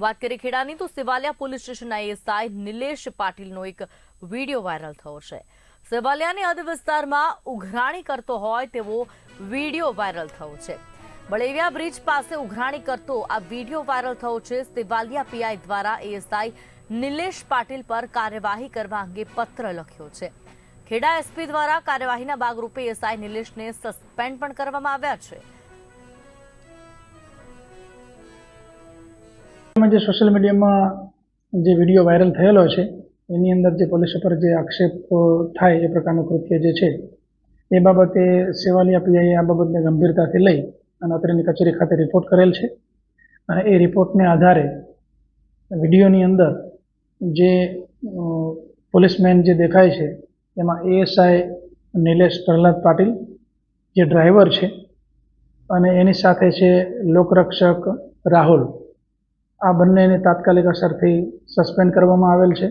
વાત કરીએ ખેડાની, તો સેવાલિયા પોલીસ સ્ટેશનના એસઆઈ નિલેશ પાટીલનો એક વીડિયો વાયરલ થયો છે. સેવાલિયાની અધ વિસ્તારમાં ઉઘરાણી કરતો હોય તેવો વીડિયો વાયરલ થયો છે. બળેવિયા બ્રિજ પાસે ઉઘરાણી કરતો આ વીડિયો વાયરલ થયો છે. સેવાલિયા પીઆઈ દ્વારા એએસઆઈ નિલેશ પાટીલ પર કાર્યવાહી કરવા અંગે પત્ર લખ્યો છે. ખેડા એસપી દ્વારા કાર્યવાહીના ભાગરૂપે એસઆઈ નિલેશને સસ્પેન્ડ પણ કરવામાં આવ્યા છે. જે સોશિયલ મીડિયામાં જે વીડિયો વાયરલ થયેલો છે, એની અંદર જે પોલીસ ઉપર જે આક્ષેપ થાય એ પ્રકારનું કૃત્ય જે છે, એ બાબતે સેવાલિયા પીઆઈએ આ બાબતને ગંભીરતાથી લઈ અને અત્રેની કચેરી ખાતે રિપોર્ટ કરેલ છે. અને એ રિપોર્ટને આધારે વિડીયોની અંદર જે પોલીસમેન જે દેખાય છે, એમાં એએસઆઈ નિલેશ પ્રહલાદ પાટીલ જે ડ્રાઈવર છે અને એની સાથે છે લોકરક્ષક રાહુલ. આ બંનેને તાત્કાલિક અસરથી સસ્પેન્ડ કરવામાં આવેલ છે.